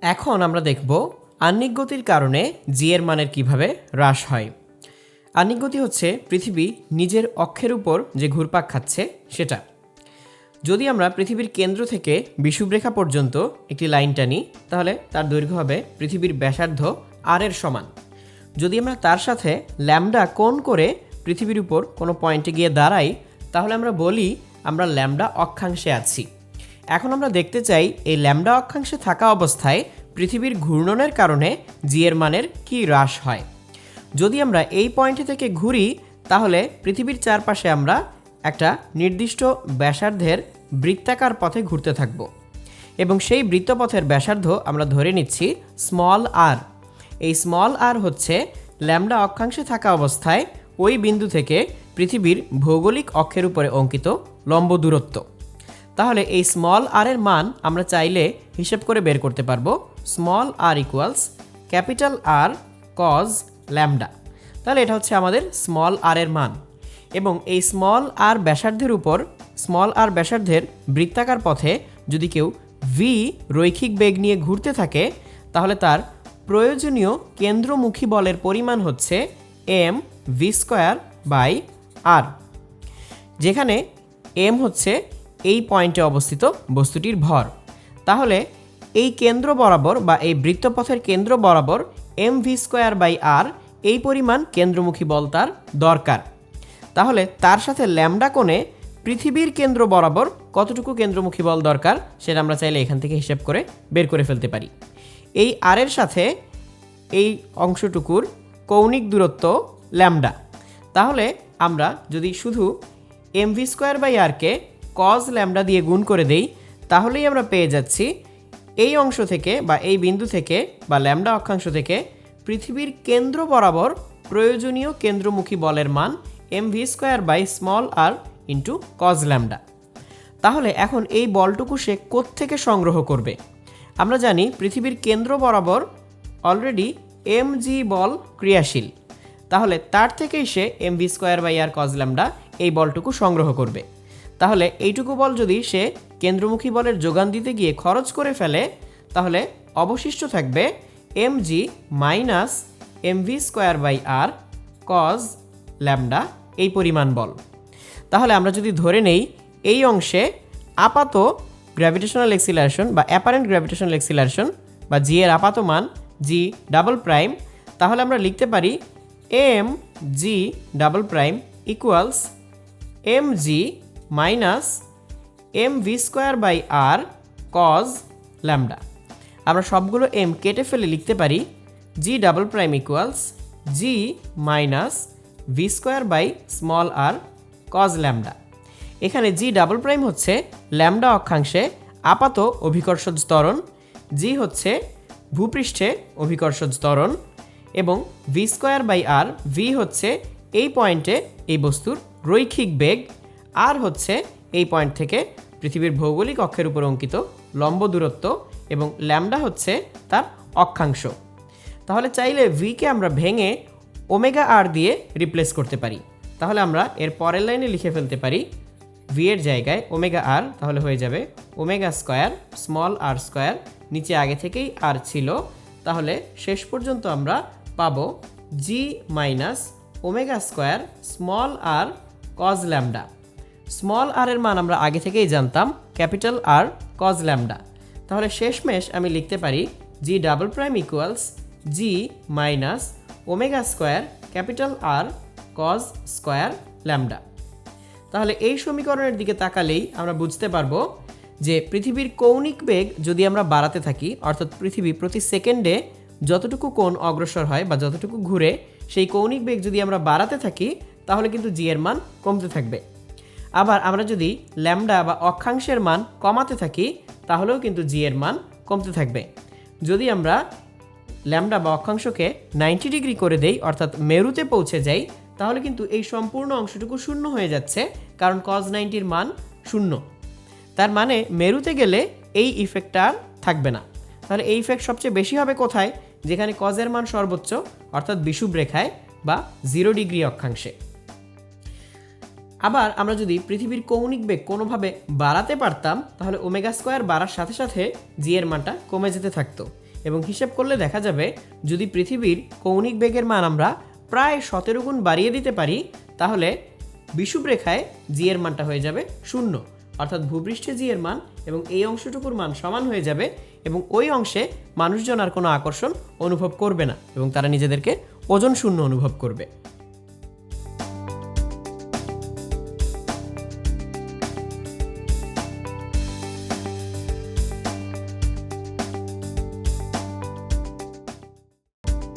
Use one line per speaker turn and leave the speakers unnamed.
এখন আমরা দেখব আহ্নিক গতির কারণে জি এর মানের কীভাবে হ্রাস হয়। আহ্নিক গতি হচ্ছে পৃথিবী নিজের অক্ষের উপর যে ঘুরপাক খাচ্ছে সেটা। যদি আমরা পৃথিবীর কেন্দ্র থেকে বিষুবরেখা পর্যন্ত একটি লাইন টানি, তাহলে তার দৈর্ঘ্য হবে পৃথিবীর ব্যাসার্ধ আর এর সমান। যদি আমরা তার সাথে ল্যামডা কোণ করে পৃথিবীর উপর কোনো পয়েন্টে গিয়ে দাঁড়াই, তাহলে আমরা বলি আমরা ল্যামডা অক্ষাংশে আছি। এখন আমরা দেখতে চাই এই ল্যামডা অক্ষাংশে থাকা অবস্থায় পৃথিবীর ঘূর্ণনের কারণে জি এর মানের কী হ্রাস হয়। যদি আমরা এই পয়েন্ট থেকে ঘুরি, তাহলে পৃথিবীর চারপাশে আমরা একটা নির্দিষ্ট ব্যাসার্ধের বৃত্তাকার পথে ঘুরতে থাকব। এবং সেই বৃত্তপথের ব্যাসার্ধ আমরা ধরে নিচ্ছি স্মল আর এই স্মল আর হচ্ছে ল্যামডা অক্ষাংশে থাকা অবস্থায় ওই বিন্দু থেকে পৃথিবীর ভৌগোলিক অক্ষের উপরে অঙ্কিত লম্ব দূরত্ব। তাহলে এই স্মল আর এর মান আমরা চাইলে হিসেব করে বের করতে পারব। Small R equals capital R cause lambda তাহলে এটা হচ্ছে আমাদের স্মল আর এর মান। এবং এই স্মল আর ব্যাসার্ধের উপর স্মল আর ব্যাসার্ধের বৃত্তাকার পথে যদি কেউ ভি রৈখিক বেগ নিয়ে ঘুরতে থাকে, তাহলে তার প্রয়োজনীয় কেন্দ্রমুখী বলের পরিমাণ হচ্ছে M V square by R যেখানে এম হচ্ছে এই পয়েন্টে অবস্থিত বস্তুটির ভর। তাহলে এই কেন্দ্র বরাবর বা এই বৃত্তপথের কেন্দ্র বরাবর M V square by R এই পরিমাণ কেন্দ্রমুখী বল তার দরকার। তাহলে তার সাথে ল্যামডা কোণে পৃথিবীর কেন্দ্র বরাবর কতটুকু কেন্দ্রমুখী বল দরকার সেটা আমরা চাইলে এখান থেকে হিসাব করে বের করে ফেলতে পারি। এই আর এর সাথে এই অংশটুকুর কৌণিক দূরত্ব ল্যামডা তাহলে আমরা যদি শুধু এম ভি স্কোয়ার বাই আরকে কজ ল্যামডা দিয়ে গুণ করে দেই, তাহলেই আমরা পেয়ে যাচ্ছি এই অংশ থেকে বা এই বিন্দু থেকে বা ল্যামডা অক্ষাংশ থেকে পৃথিবীর কেন্দ্র বরাবর প্রয়োজনীয় কেন্দ্রমুখী বলের মান M V square by small R into cos lambda তাহলে এখন এই বলটুকু সে কোত্থেকে সংগ্রহ করবে? আমরা জানি পৃথিবীর কেন্দ্র বরাবর অলরেডি এম জি বল ক্রিয়াশীল। তাহলে তার থেকেই সে M V square by R cos lambda এই বলটুকু সংগ্রহ করবে। তাহলে এইটুকু বল যদি সে কেন্দ্রমুখী বলের যোগান দিতে গিয়ে খরচ করে ফেলে, তাহলে অবশিষ্ট থাকবে M G minus M V square by R cos lambda এই পরিমাণ বল। তাহলে আমরা যদি ধরে নেই, এই অংশে আপাত গ্র্যাভিটেশনাল এক্সিলারেশন বা অ্যাপারেন্ট গ্র্যাভিটেশনাল এক্সিলারেশন বা জি এর আপাত মান জি ডাবল প্রাইম তাহলে আমরা লিখতে পারি M G double prime equals M G minus M V square by R cos lambda আমরা সবগুলো এম কেটে ফেলে লিখতে পারি G double prime equals G minus V square by small R cos lambda এখানে জি ডাবল প্রাইম হচ্ছে lambda অক্ষাংশে আপাত অভিকর্ষজ ত্বরণ জি হচ্ছে ভূপৃষ্ঠে অভিকর্ষজ ত্বরণ এবং V square by R V হচ্ছে এই পয়েন্টে এই বস্তুর রৈখিক বেগ আর হচ্ছে এই পয়েন্ট থেকে পৃথিবীর ভৌগোলিক অক্ষের উপর অঙ্কিত লম্ব দূরত্ব এবং ল্যামডা হচ্ছে তার অক্ষাংশ। তাহলে চাইলে ভিকে আমরা ভেঙে ওমেগা আর দিয়ে রিপ্লেস করতে পারি। তাহলে আমরা এর পরের লাইনে লিখে ফেলতে পারি ভি এর জায়গায় ওমেগা আর তাহলে হয়ে যাবে omega square small R square নিচে আগে থেকেই আর ছিল। তাহলে শেষ পর্যন্ত আমরা পাবো G minus omega square small R cos lambda small R এর মান আমরা আগে থেকেই জানতাম, ক্যাপিটাল আর কজ ল্যামডা তাহলে শেষমেশ আমি লিখতে পারি G double prime equals G minus omega square capital R cos square lambda তাহলে এই সমীকরণের দিকে তাকালেই আমরা বুঝতে পারব যে পৃথিবীর কৌণিক বেগ যদি আমরা বাড়াতে থাকি, অর্থাৎ পৃথিবী প্রতি সেকেন্ডে যতটুকু কোণ অগ্রসর হয় বা যতটুকু ঘুরে, সেই কৌণিক বেগ যদি আমরা বাড়াতে থাকি, তাহলে কিন্তু জি এর মান কমতে থাকবে। আবার আমরা যদি ল্যামডা বা অক্ষাংশের মান কমাতে থাকি, তাহলেও কিন্তু জি এর মান কমতে থাকবে। যদি আমরা ল্যামডা বা অক্ষাংশকে নাইনটি ডিগ্রি করে দেই, অর্থাৎ মেরুতে পৌঁছে যাই, তাহলে কিন্তু এই সম্পূর্ণ অংশটুকু শূন্য হয়ে যাচ্ছে, কারণ কজ নাইনটির মান শূন্য। তার মানে মেরুতে গেলে এই ইফেক্টটা আর থাকবে না। তাহলে এই ইফেক্ট সবচেয়ে বেশি হবে কোথায়? যেখানে কজের মান সর্বোচ্চ, অর্থাৎ বিষুব রেখায় বা জিরো ডিগ্রি অক্ষাংশে। আবার আমরা যদি পৃথিবীর কৌণিক বেগ কোনোভাবে বাড়াতে পারতাম, তাহলে ওমেগা স্কোয়ার বাড়ার সাথে সাথে জি এর মানটা কমে যেতে থাকতো। এবং হিসেব করলে দেখা যাবে, যদি পৃথিবীর কৌণিক বেগের মান আমরা প্রায় সতেরো গুণ বাড়িয়ে দিতে পারি, তাহলে বিষুব রেখায় জি এর মানটা হয়ে যাবে শূন্য। অর্থাৎ ভূপৃষ্ঠে জি এর মান এবং এই অংশটুকুর মান সমান হয়ে যাবে এবং ওই অংশে মানুষজন আর কোনো আকর্ষণ অনুভব করবে না এবং তারা নিজেদেরকে ওজন শূন্য অনুভব করবে।